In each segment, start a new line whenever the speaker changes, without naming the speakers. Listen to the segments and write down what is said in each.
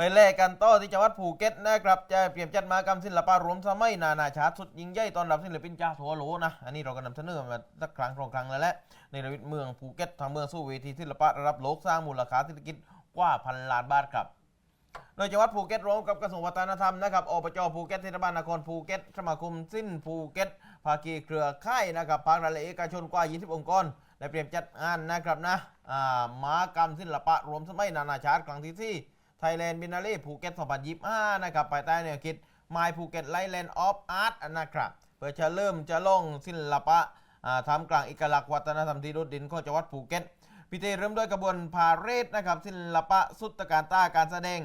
ไปแลกกันต่อที่จังหวัดภูเก็ตนะครับจะเปรียบจัดมากรรมศิลปะรวมสมัยนานาชาติสุดยิ่งใหญ่ตอนรับศิลปินจ้าทัวโลนะอันนี้เราก็นำเสนอมาสักครั้งสองครั้งแล้วแหละในระวิตเมืองภูเก็ตทางเมืองสู้เวทีศิลปะระดับโลกสร้างมูลค่าเศรษฐกิจกว่าพันล้านบาทครับโดยจังหวัดภูเก็ตร่วมกับกระทรวงวัฒนธรรมนะครับอบจภูเก็ตเทศบาลนครภูเก็ตสมาคมสิ้นภูเก็ตภาคีเครือข่ายนะครับภาครัฐและเอกชนกว่า 20 องค์กรได้เตรียมจัดงานนะครับนะมากรรมศิลปะรวมสมัยนานาชาติครั้งที่ที่ ไทยแลนด์บินารีภูเก็ต2025 นะครับภายใต้แนวคิด My Phuket Land of Art นะครับเพื่อจะเริ่มจะลงศิลปะทำกลางเอกลักษณ์วัฒนธรรมที่โดดด่นของจังหวัดภูเก็ตพิธีเริ่มด้วยกระบวนพาเรดนะครับศิลปะสุตการต้าการแสดง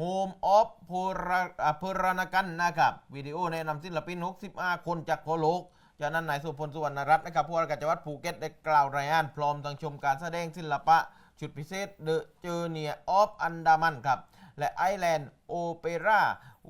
Home of พูระอ่าพูรณกันนะครับวิดีโอแนะนำศิลปิน 65 คนจากทั่วโลกจากนั้นนายสุพลสุวรรณรัตน์นะครับผู้ว่าราชการจังหวัดภูเก็ตได้กล่าวรายงานพร้อมทั้งชมการแสดงศิลปะ ชุดพิเศษเดอะเจอร์เนียออฟอันดามันครับ และไอแลนด์โอเปร่า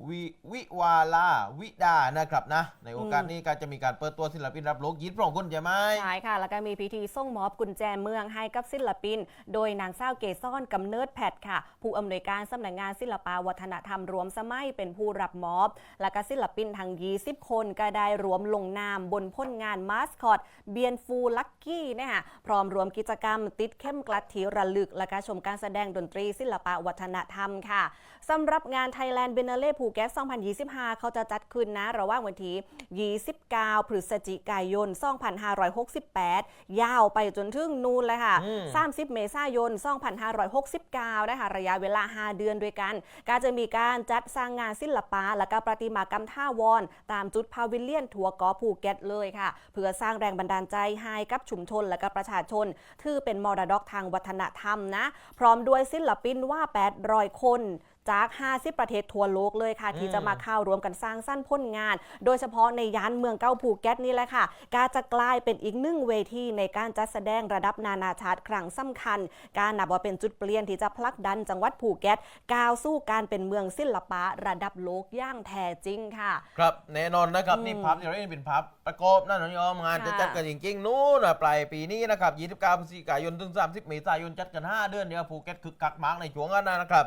วิวิวาลาวิดานะครับนะ ในโอกาสนี้ก็จะมีการเปิดตัวศิลปินรับโลกยิดพร้อมคนใช่ไหม
ใช่ค่ะ แล้วก็มีพิธีส่งมอบกุญแจเมืองให้กับศิลปิน โดยนางสาวเกซ่อนกำเนิดแพทย์ค่ะ ผู้อำนวยการสำนักงานศิลปวัฒนธรรมรวมสมัยเป็นผู้รับมอบ และก็ศิลปินทั้ง20คนก็ได้รวมลงนามบนพ้นงานมาสคอตเบียนฟูลักกี้นะคะพร้อมรวมกิจกรรม ติดเข้มกลัดทีระลึก และก็ชมการแสดงดนตรีศิลปะวัฒนธรรมค่ะสำหรับงาน Thailand b i e n n a l e Phuket 2025 เขาจะจัดขึ้นนะระหว่างวันที่29 พฤศจิกายน 2568 ยาวไปจนถึงนูนเลยค่ะ
อืม
30 เมษายน 2569 นะคะระยะเวลา 5 เดือนด้วยกัน ก็จะมีการจัดสร้างงานศิลปะ และก็ประติมากรรมท่าวอน ตามจุดพาวิเลียนทัวร์เกอภูเก็ตเลยค่ะ เพื่อสร้างแรงบันดาลใจให้กับชุมชนและก็ประชาชน ถือเป็นมรดกทางวัฒนธรรมนะ พร้อมด้วยศิลปินว่า 800 คน จาก50ประเทศทั่วโลกเลยค่ะ ที่จะมาเข้ารวมกันสร้างสร้างพ้นงาน โดยเฉพาะในย่านเมืองเก้าภูเก็ตนี่แหละค่ะกาจะกลายเป็นอีกหนึ่งเวทีในการจัดแสดงระดับนานาชาติครั้งสำคัญ การนับว่าเป็นจุดเปลี่ยนที่จะผลักดันจังหวัดภูเก็ตก้าวสู่การเป็นเมืองศิลปะระดับโลกอย่างแท้จริงค่ะ
ครับแน่นอนนะครับ
อืม
นี่พับที่เราเห็นเป็นพับประกอบนั่นน้องยอมงาน
ค่ะ
จะจัดกันจริงๆนู้นนะปลายปีนี้นะครับ29พฤศจิกายนถึง 30 เมษายนจัดกัน 5 เดือนเดียวภูเก็ตคึกคักมากในช่วงนั้นนะครับ